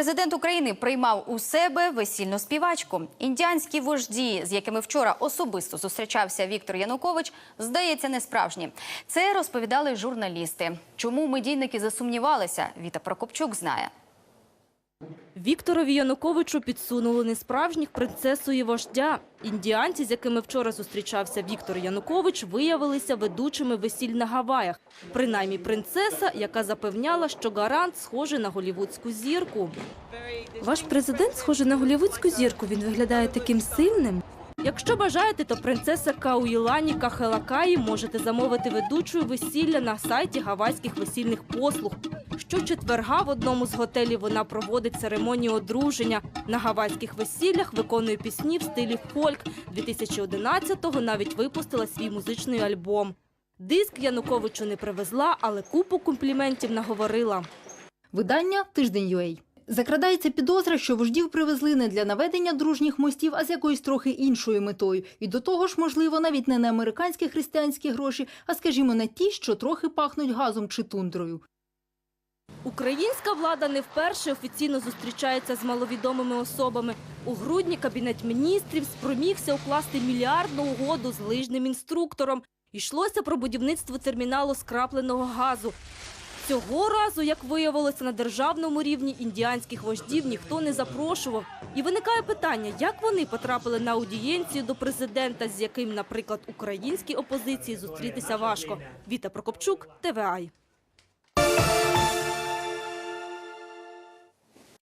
Президент України приймав у себе весільну співачку. Індіанські вожді, з якими вчора особисто зустрічався Віктор Янукович, здається, не справжні. Це розповідали журналісти. Чому медійники засумнівалися? Віта Прокопчук знає. Вікторові Януковичу підсунули не справжніх принцесу і вождя. Індіанці, з якими вчора зустрічався Віктор Янукович, виявилися ведучими весіль на Гаваях. Принаймні принцеса, яка запевняла, що гарант схожий на голівудську зірку. Ваш президент схожий на голівудську зірку. Він виглядає таким сильним. Якщо бажаєте, то принцеса Кауїлані Кахелакаї можете замовити ведучою весілля на сайті гавайських весільних послуг. Щочетверга в одному з готелів вона проводить церемонію одруження. На гавайських весіллях виконує пісні в стилі фольк. 2011-го навіть випустила свій музичний альбом. Диск Януковичу не привезла, але купу компліментів наговорила. Видання «Тиждень.UA». Закрадається підозра, що вождів привезли не для наведення дружніх мостів, а з якоюсь трохи іншою метою. І до того ж, можливо, навіть не на американські християнські гроші, а, скажімо, на ті, що трохи пахнуть газом чи тундрою. Українська влада не вперше офіційно зустрічається з маловідомими особами. У грудні Кабінет міністрів спромігся укласти мільярдну угоду з лижним інструктором. Йшлося про будівництво терміналу скрапленого газу. Цього разу, як виявилося, на державному рівні індіанських вождів ніхто не запрошував. І виникає питання, як вони потрапили на аудієнцію до президента, з яким, наприклад, українській опозиції зустрітися важко. Віта Прокопчук, ТВАЙ.